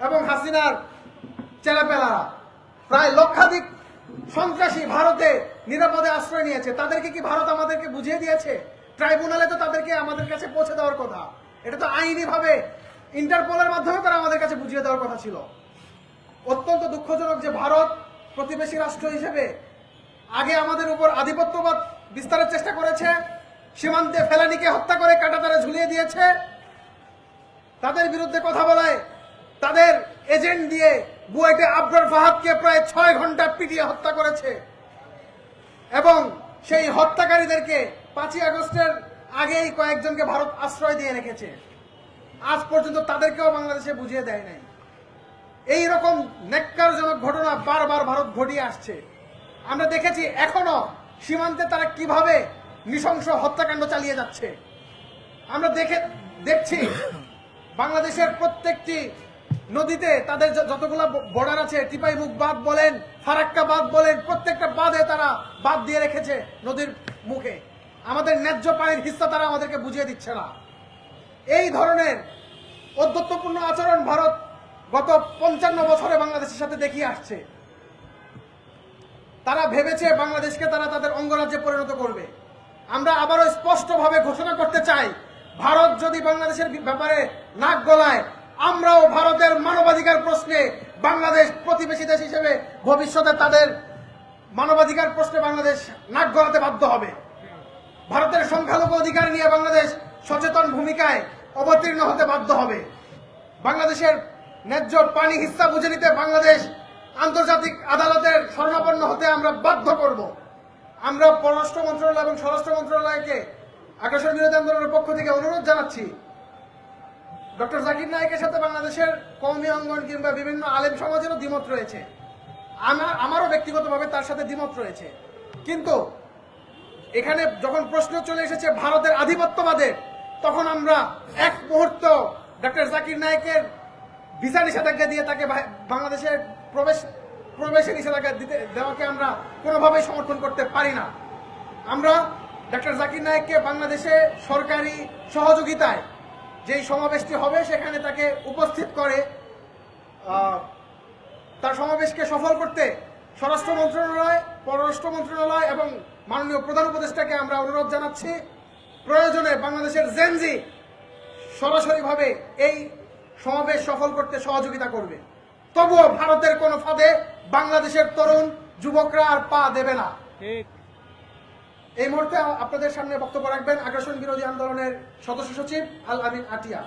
এবং হাসিনার চেলাপেলারা প্রায় লক্ষাধিক সন্ত্রাসী ভারতে নিরাপদে আশ্রয় নিয়েছে। তাদেরকে কি ভারত আমাদেরকে বুঝিয়ে দিয়েছে? ট্রাইব্যুনালে তো তাদেরকে আমাদের কাছে পৌঁছে দেওয়ার কথা। এটা তো আইনি ভাবে ইন্টারপোলের মাধ্যমে তারা আমাদের কাছে বুঝিয়ে দেওয়ার কথা ছিল। অত্যন্ত দুঃখজনক যে ভারত প্রতিবেশী রাষ্ট্র হিসেবে আগে আমাদের উপর আধিপত্যবাদ বিস্তারের চেষ্টা করেছে, সীমান্তে ফেলানিকে হত্যা করে কাটাতারে ঝুলিয়ে দিয়েছে। তাদের বিরুদ্ধে কথা বলায় তাদের এজেন্ট দিয়ে বুয়েটে আবরার ফাহাদকে প্রায় ছয় ঘণ্টা পিটিয়ে হত্যা করেছে। এবং সেই হত্যাকারীদেরকে পাঁচই আগস্টের আগেই কয়েকজনকে ভারত আশ্রয় দিয়ে রেখেছে। আজ পর্যন্ত তাদেরকেও বাংলাদেশে বুঝিয়ে দেয় নাই। এই রকম নেককারজনক ঘটনা বারবার ভারত ঘটিয়ে আসছে। আমরা দেখেছি এখনও সীমান্তে তারা কীভাবে নৃশংস হত্যাকাণ্ড চালিয়ে যাচ্ছে। আমরা দেখে দেখছি বাংলাদেশের প্রত্যেকটি নদীতে তাদের যতগুলা বর্ডার আছে টিপাই মুখ বাঁধ বলেন, ফারাক্কা বাঁধ বলেন, প্রত্যেকটা বাঁধে তারা বাঁধ দিয়ে রেখেছে নদীর মুখে। আমাদের ন্যায্য পানির হিস্সা তারা আমাদেরকে বুঝিয়ে দিচ্ছে না। এই ধরনের অধ্যত্বপূর্ণ আচরণ ভারত গত পঞ্চান্ন বছরে বাংলাদেশের সাথে দেখিয়ে আসছে। তারা ভেবেছে বাংলাদেশকে তারা তাদের অঙ্গরাজ্যে পরিণত করবে। আমরা আবারও স্পষ্টভাবে ঘোষণা করতে চাই, ভারত যদি বাংলাদেশের ব্যাপারে নাক গলায় আমরাও ভারতের মানবাধিকার প্রশ্নে বাংলাদেশ প্রতিবেশী দেশ হিসেবে ভবিষ্যতে তাদের মানবাধিকার প্রশ্নে বাংলাদেশ নাক গলাতে বাধ্য হবে। ভারতের সংখ্যালঘু অধিকার নিয়ে বাংলাদেশ সচেতন ভূমিকায় অবতীর্ণ হতে বাধ্য হবে। বাংলাদেশের ন্যায্য পানি হিস্সা বুঝে নিতে বাংলাদেশ আন্তর্জাতিক আদালতের শরণাপন্ন হতে আমরা বাধ্য করব। আমরা পররাষ্ট্র মন্ত্রণালয় এবং স্বরাষ্ট্র মন্ত্রণালয়কে আগ্রাসন বিরোধী আন্দোলনের পক্ষ থেকে অনুরোধ জানাচ্ছি ডক্টর জাকির নায়েকের সাথে বাংলাদেশের কওমি অঙ্গন কিংবা বিভিন্ন আলেম সমাজেরও দ্বিমত রয়েছে। আমার, আমারও ব্যক্তিগতভাবে তার সাথে দ্বিমত রয়েছে। কিন্তু এখানে যখন প্রশ্ন চলে এসেছে ভারতের আধিপত্যবাদের তখন আমরা এক মুহূর্ত ডক্টর জাকির নায়েকের ভিসা নিষেধাজ্ঞা দিয়ে তাকে বা- বাংলাদেশে প্রবেশ, প্রবেশের নিষেধাজ্ঞা দিতে, দেওয়াকে আমরা কোনোভাবেই সমর্থন করতে পারি না। আমরা ডক্টর জাকির নায়েককে বাংলাদেশে সরকারি সহযোগিতায় যেই সমাবেশটি হবে, সেখানে তাকে উপস্থিত করে তার সমাবেশকে সফল করতে স্বরাষ্ট্র মন্ত্রণালয়, পররাষ্ট্র মন্ত্রণালয় এবং মাননীয় প্রধান উপদেষ্টাকে আমরা অনুরোধ জানাচ্ছি। প্রয়োজনে বাংলাদেশের জেনজি সরাসরিভাবে এই সমাবেশ সফল করতে সহযোগিতা করবে। তবুও ভারতের কোনো ফাঁদে বাংলাদেশের তরুণ যুবকরা আর পা দেবে না। এই মুহূর্তে আপনাদের সামনে বক্তব্য রাখবেন আগ্রাসন বিরোধী আন্দোলনের সদস্য সচিব আল আমিন আটিয়া।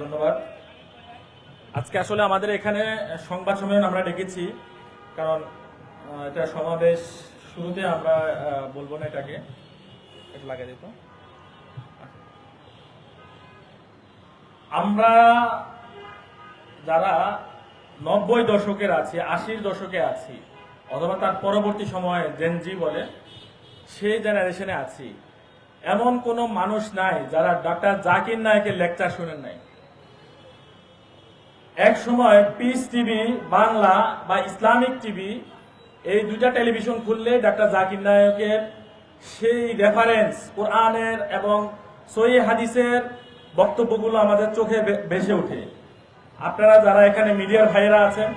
ধন্যবাদ। আজকে আসলে আমাদের এখানে সংবাদ সম্মেলন আমরা ডেকেছি, কারণ এটা সমাবেশ শুরুতে আমরা বলব না এটাকে। এটা লাগে দিত আমরা যারা নব্বই দশকের আছি, আশির দশকে আছি অথবা তার পরবর্তী সময়ে জেনজি বলে সেই জেনারেশনে আছি। এমন কোন মানুষ নাই যারা ডক্টর জাকির নায়কের লেকচার শুনেন নাই। এক সময় পিস টিভি বাংলা বা ইসলামিক টিভি এই দুইটা টেলিভিশন খুললে ডাক্তার জাকির নায়কের সেই রেফারেন্স কোরআনের এবং সহি হাদিসের বক্তব্যগুলো আমাদের চোখে ভেসে ওঠে। আপনারা যারা এখানে মিডিয়ার ভাইরা আছেন,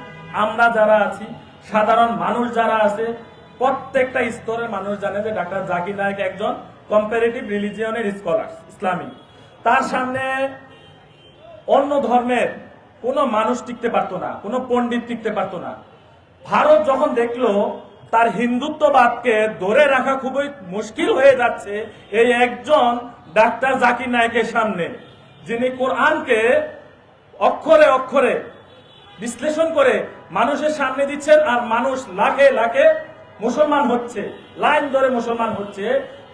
আমরা যারা আছি সাধারণ মানুষ যারা আছে, প্রত্যেকটা স্তরের মানুষ জানে যে ডাক্তার জাকির নায়ক একজন কম্পারেটিভ রিলিজিয়নের স্কলার ইসলামিক তার সামনে অন্য ধর্মের কোনো মানুষ টিকতে পারতো না, কোনো পণ্ডিত টিকতে পারতো না। ভারত যখন দেখল, তার হিন্দুত্ববাদকে ধরে রাখা খুবই মুশকিল হয়ে যাচ্ছে এই একজন ডাক্তার জাকির নায়কের সামনে, যিনি কোরআনকে অক্ষরে অক্ষরে বিশ্লেষণ করে মানুষের সামনে দিচ্ছেন আর মানুষ লাখে লাখে মুসলমান হচ্ছে, লাইন ধরে মুসলমান হচ্ছে,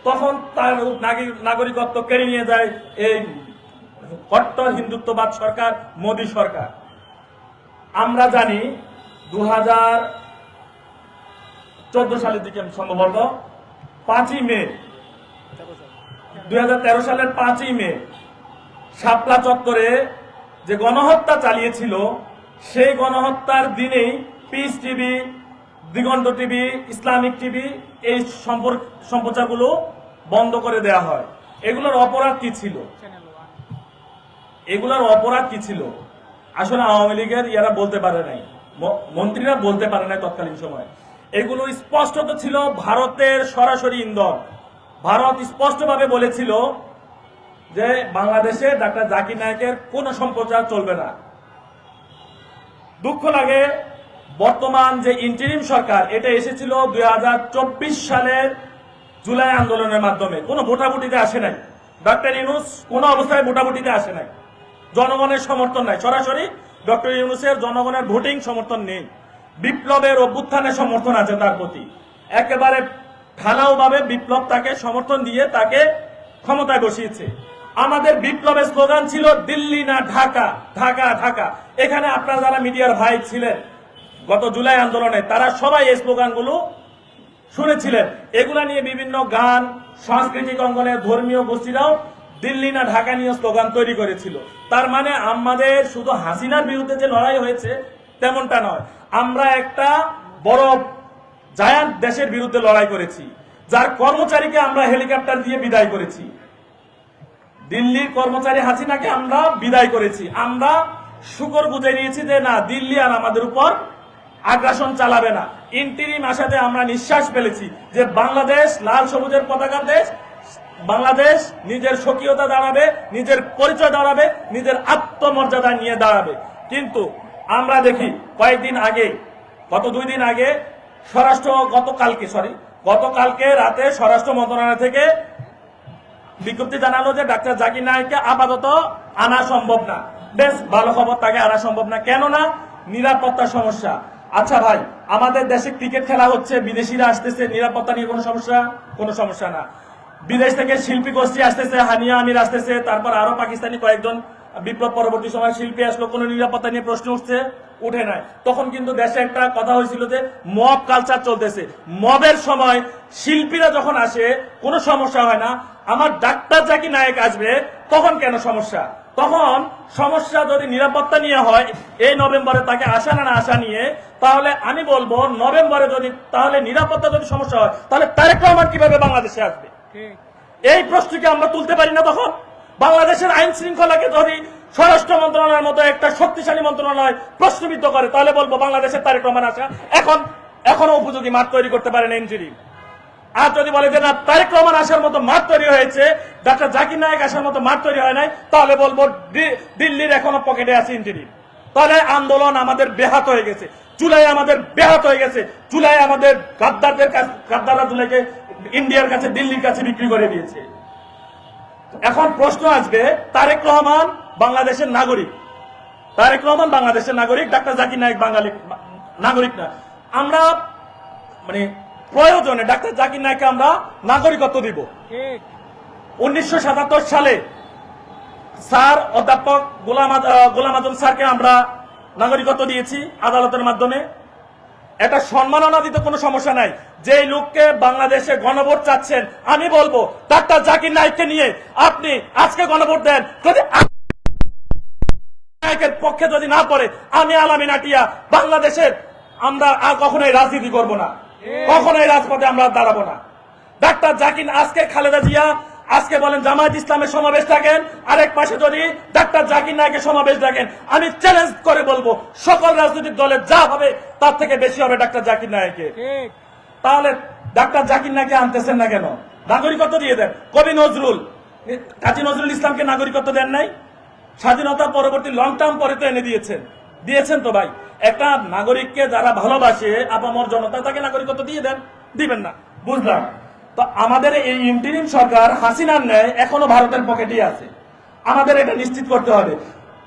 তখন তার নাগরিকত্ব কেড়ে নিয়ে যায় এই কট্টর হিন্দুত্ববাদ সরকার, মোদী সরকার। আমরা জানি দু হাজার চোদ্দ সালের দিকে সম্ভবত পাঁচই মে দু হাজার তেরো সালের পাঁচই মে, শাপলা চত্বরে যে গণহত্যা চালিয়েছিল সেই গণহত্যার দিনেই Peace TV Diganta TV Islamic TV এই সম্পর্ক সম্প্রচারগুলো বন্ধ করে দেয়া হয়। এগুলোর অপরাধ কি ছিল? এগুলোর অপরাধ কি ছিল? আসলে আওয়ামী লীগের ইয়ারা বলতে পারে নাই। মন্ত্রীরা বলতে পারে নাই তৎকালীন সময়। এগুলো স্পষ্টত ছিল ভারতের সরাসরি ইন্ধন। ভারত স্পষ্টভাবে বলেছিল যে বাংলাদেশে ডাক্তার জাকির নায়কের কোনো সম্প্রচার চলবে না। দুঃখ লাগে, বর্তমান যে ইন্টারিম সরকার, এটা এসেছিল দুই সালের জুলাই আন্দোলনের মাধ্যমে। কোনো ভোটাভুটিতে আসে নাই। ডক্টর ইউনুস কোনো অবস্থায় ভোটাভুটিতে আসে নাই। জনগণের সমর্থন নাই। সরাসরি ডক্টর ইউনুসের জনগণের ভোটিং সমর্থন নেই। বিপ্লবের অভ্যুত্থানের সমর্থন আছে তার প্রতি। একেবারে ঢালাও ভাবে বিপ্লব তাকে সমর্থন দিয়ে তাকে ক্ষমতায় বসিয়েছে। আমাদের বিপ্লবের স্লোগান ছিল দিল্লি না ঢাকা ঢাকা ঢাকা। এখানে আপনারা যারা মিডিয়ার ভাই ছিলেন, গত জুলাই আন্দোলনে তারা সবাই এই স্লোগানগুলো শুনেছিলেন। এগুলা নিয়ে বিভিন্ন গান, সাংস্কৃতিক অঙ্গনের ধর্মীয় গোষ্ঠীরাও দিল্লি না ঢাকা নিয়ে স্লোগান তৈরি করেছিল। তার মানে আমাদের শুধু হাসিনার বিরুদ্ধে যে লড়াই হয়েছে, তেমনটা নয়। আমরা একটা বড় জায়ান্ট দেশের বিরুদ্ধে লড়াই করেছি। যার কর্মচারীকে আমরা হেলিকপ্টার দিয়ে বিদায় করেছি। দিল্লির কর্মচারী হাসিনাকে আমরা বিদায় করেছি। আমরা শুকর বুঝে নিয়েছি যে না, দিল্লি আর আমাদের উপর আগ্রাসন চালাবে না। ইন্টিরিম আসাতে আমরা নিঃশ্বাস ফেলেছি যে বাংলাদেশ লাল সবুজের পতাকার দেশ, বাংলাদেশ নিজের স্বকীয়তা দাঁড়াবে, নিজের পরিচয় দাঁড়াবে, নিজের আত্মমর্যাদা নিয়ে দাঁড়াবে। কিন্তু আমরা দেখি, কয়েকদিন আগে, গত দুই দিন আগে, স্বরাষ্ট্র গতকালকে সরি গতকালকে রাতে স্বরাষ্ট্র মন্ত্রণালয় থেকে বিজ্ঞপ্তি জানালো যে ডাক্তার জাকির নায়ককে আপাতত আনা সম্ভব না। বেশ, ভালো খবর, তাকে আনা সম্ভব না। কেননা নিরাপত্তার সমস্যা। আচ্ছা ভাই, আমাদের দেশে ক্রিকেট খেলা হচ্ছে, বিদেশিরা আসতেছে, নিরাপত্তা নিয়ে কোনো সমস্যা? কোনো সমস্যা না। বিদেশ থেকে শিল্পী গোষ্ঠী আসতেছে, হানিয়া আমির আসতেছে, তারপর আরও পাকিস্তানি কয়েকজন বিপ্লব পরবর্তী সময় শিল্পী আসলো, কোনো নিরাপত্তা নিয়ে প্রশ্ন উঠছে? উঠে নাই। তখন কিন্তু দেশে একটা কথা হয়েছিল যে মব কালচার চলতেছে। মবের সময় শিল্পীরা যখন আসে কোনো সমস্যা হয় না। আমার ডাক্তার জাকি নায়ক আসবে তখন কেন সমস্যা? তখন সমস্যা যদি নিরাপত্তা নিয়ে হয় এই নভেম্বরে তাকে আসা না না আসা নিয়ে তাহলে আমি বলব নভেম্বরে যদি তাহলে নিরাপত্তা যদি সমস্যা হয় তাহলে তারেক রহমান কীভাবে বাংলাদেশে আসবে? এই প্রশ্নকে আমরা তুলতে পারি না তখন। বাংলাদেশের আইন শৃঙ্খলাকে যদি স্বরাষ্ট্র মন্ত্রণালয়ের মতো একটা শক্তিশালী মন্ত্রণালয় প্রশ্নবিদ্ধ করে, তাহলে বলব বাংলাদেশের তারেক রহমান আসা এখন এখনও উপযোগী মাঠ তৈরি করতে পারেন ইঞ্জুরি আর যদি বলে যে না, তারেক রহমান আসার মতো মাঠ তৈরি হয়েছে, ডাক্তার জাকির নায়ক আসার মতো মাঠ তৈরি হয় নাই, তাহলে বলব দিল্লির এখনও পকেটে আছে ইঞ্জুরি তাহলে আন্দোলন আমাদের বেহাত হয়ে গেছে। জুলাই আমাদের বেহাত হয়ে গেছে। জুলাই আমাদের গাদ্দারদের গাদ্দাররা জুলাইকে ইন্ডিয়ার কাছে, দিল্লির কাছে বিক্রি করে দিয়েছে। এখন প্রশ্ন আসবে, তারেক রহমান বাংলাদেশের নাগরিক। তারেক রহমান বাংলাদেশের নাগরিক ডাক্তার জাকির নায়ক বাঙালি নাগরিক না। আমরা মানে প্রয়োজনে ডাক্তার জাকির নায়ককে আমরা নাগরিকত্ব দিব। উনিশশো সাতাত্তর সালে স্যার অধ্যাপক গোলাম গোলাম আজম স্যারকে আমরা নাগরিকত্ব দিয়েছি আদালতের মাধ্যমে। এটা সম্মাননা দিতে কোনো সমস্যা নাই। যে লোককে বাংলাদেশে গণভোট চাচ্ছেন আমি বলব ডাক্তার জাকির নাইককে নিয়ে আপনি আজকে গণভোট দেন। যদি নায়কের পক্ষে যদি না পড়ে আমি আলামিন আটিয়া বাংলাদেশের আমরা আর কখনোই রাজনীতি করব না। কখনোই রাজপথে আমরা দাঁড়াবো না। ডাক্তার জাকির আজকে খালেদা জিয়া আজকে বলেন জামায়াত ইসলামের সমাবেশ থাকেন। আরেক পাশে যদি ডাক্তার জাকির নায়কের সমাবেশ থাকেন আমি চ্যালেঞ্জ করে বলব সকল রাজনৈতিক দলের যা হবে তার থেকে বেশি হবে ডাক্তার জাকির নায়কের। তাহলে ডাক্তার জাকির নায়কে আনতেছেন না কেন? নাগরিকত্ব দিয়ে দেন। কবি নজরুল কাজী নজরুল ইসলামকে নাগরিকত্ব দেন নাই? স্বাধীনতা পরবর্তী লং টার্ম পরে তো এনে দিয়েছেন। দিয়েছেন তো ভাই। একটা নাগরিককে যারা ভালোবাসে, আপামর জনতা, তাকে নাগরিকত্ব দিয়ে দেন। দিবেন না। বুঝলাম। তো আমাদের এই ইন্টারিম সরকার হাসিনার ন্যায় এখনও ভারতের পকেটেই আছে। আমাদের এটা নিশ্চিত করতে হবে।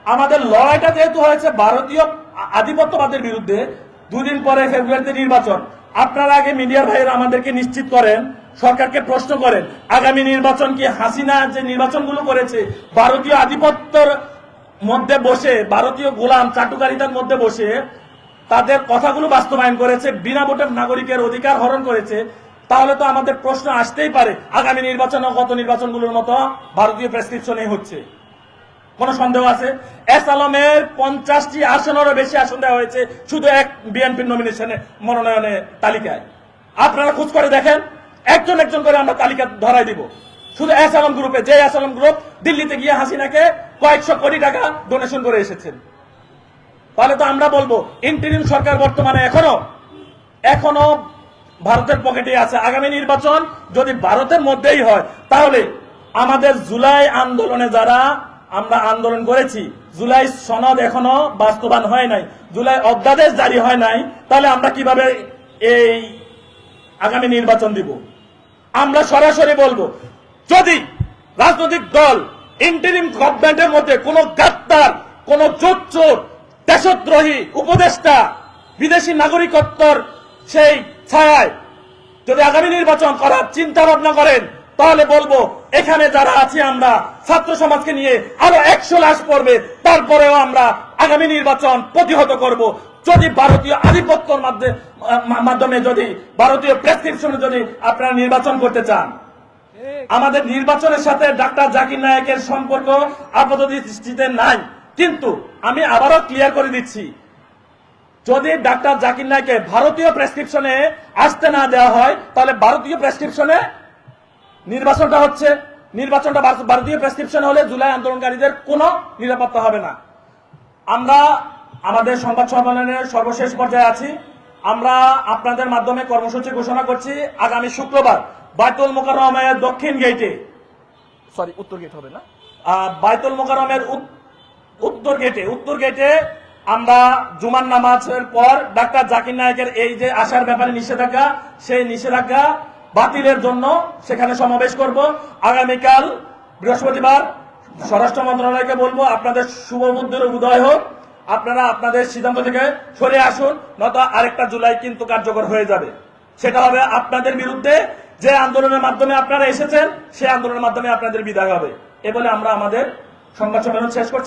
আমাদের লড়াইটা যেহেতু হয়েছে ভারতীয় আধিপত্যবাদের বিরুদ্ধে, দুদিন পরে ফেব্রুয়ারিতে নির্বাচন। আপনারা আগে মিডিয়ার ভাইয়েরা আমাদেরকে নিশ্চিত করেন সরকারকে প্রশ্ন করেন, আগামী নির্বাচন কি হাসিনা যে নির্বাচনগুলো করেছে, ভারতীয় আধিপত্যর মধ্যে বসে, ভারতীয় গোলাম চাটুকারিতার মধ্যে বসে তাদের কথাগুলো বাস্তবায়ন করেছে, বিনা ভোটের নাগরিকের অধিকার হরণ করেছে, তাহলে তো আমাদের প্রশ্ন আসতেই পারে, আগামী নির্বাচন গত নির্বাচনগুলোর মতো ভারতীয় প্রেসক্রিপশনে হচ্ছে। কোন সন্দেহ আছে? এস আলমের পঞ্চাশটি আসনেরও বেশি আসন দেওয়া হয়েছে, শুধু এক বিএনপির নমিনেশনে মনোনয়নে তালিকায়। আপনারা খোঁজ করে দেখেন। একজন একজন করে আমরা তালিকা ধরাই দিব। শুধু এস আলম গ্রুপে যে এস আলম গ্রুপ দিল্লিতে গিয়ে হাসিনাকে কয়েকশো কোটি টাকা ডোনেশন করে এসেছেন। তাহলে তো আমরা বলব ইন্টারিম সরকার বর্তমানে এখনও এখনও ভারতের পকেটে আছে। আগামী নির্বাচন যদি ভারতের মধ্যেই হয়, তাহলে আমাদের জুলাই আন্দোলনে যারা আমরা আন্দোলন করেছি, জুলাই সনদ এখনও বাস্তবায়ন হয় নাই, জুলাই অধ্যাদেশ জারি হয় নাই, তাহলে আমরা কীভাবে এই আগামী নির্বাচন দিব? আমরা সরাসরি বলব, যদি রাজনৈতিক দল ইন্টারিম গভর্নমেন্টের মধ্যে কোন গাদ্দার কোন চোর দেশদ্রোহী উপদেষ্টা, বিদেশি নাগরিকত্বর সেই ছায় যদি আগামী নির্বাচন করার চিন্তা ভাবনা করেন তাহলে বলব, এখানে যারা আছি আমরা, ছাত্র সমাজকে নিয়ে আরও একশো লাশ পড়বে, তারপরেও আমরা আগামী নির্বাচন প্রতিহত করব। যদি ভারতীয় আধিপত্যর মাধ্যমে যদি, ভারতীয় প্রেসক্রিপশনে যদি আপনারা নির্বাচন করতে চান। আমাদের নির্বাচনের সাথে ডাক্তার জাকির নায়কের সম্পর্ক আপাতত দৃষ্টিতে নাই। কিন্তু আমি আবারও ক্লিয়ার করে দিচ্ছি, যদি ডাক্তার জাকির নায়কে ভারতীয় প্রেসক্রিপশনে আসতে না দেওয়া হয়, তাহলে ভারতীয় প্রেসক্রিপশনে নির্বাচনটা হচ্ছে নির্বাচনটা ভারতীয় প্রেসক্রিপশন হলে জুলাই আন্দোলনকারীদের কোনো নিরাপত্তা হবে না। আমরা আমাদের সংবাদ সম্মেলনের সর্বশেষ পর্যায়ে আছি। আমরা আপনাদের মাধ্যমে কর্মসূচি ঘোষণা করছি আগামী শুক্রবার বাইতুল মোকাররমের দক্ষিণ গেটে সরি উত্তর গেট হবে না? বাইতুল মোকাররমের উত- উত্তর গেটে উত্তর গেটে আমরা জুমার নামাজের পর ডাক্তার জাকির নায়কের এই যে আসার ব্যাপারে নিষেধাজ্ঞা সেই নিষেধাজ্ঞা বাতিলের জন্য সেখানে সমাবেশ করব। আগামীকাল বৃহস্পতিবার স্বরাষ্ট্র মন্ত্রণালয়কে বলব, আপনাদের শুভ বুদ্ধির উদয় হোক। আপনারা আপনাদের সিদ্ধান্ত থেকে সরে আসুন, নয়তো আরেকটা জুলাই কিন্তু কার্যকর হয়ে যাবে। সেটা হবে আপনাদের বিরুদ্ধে যে আন্দোলনের মাধ্যমে আপনারা এসেছেন, সেই আন্দোলনের মাধ্যমে আপনাদের বিদায় হবে। এ বলে আমরা আমাদের সংবাদ সম্মেলন শেষ করছি।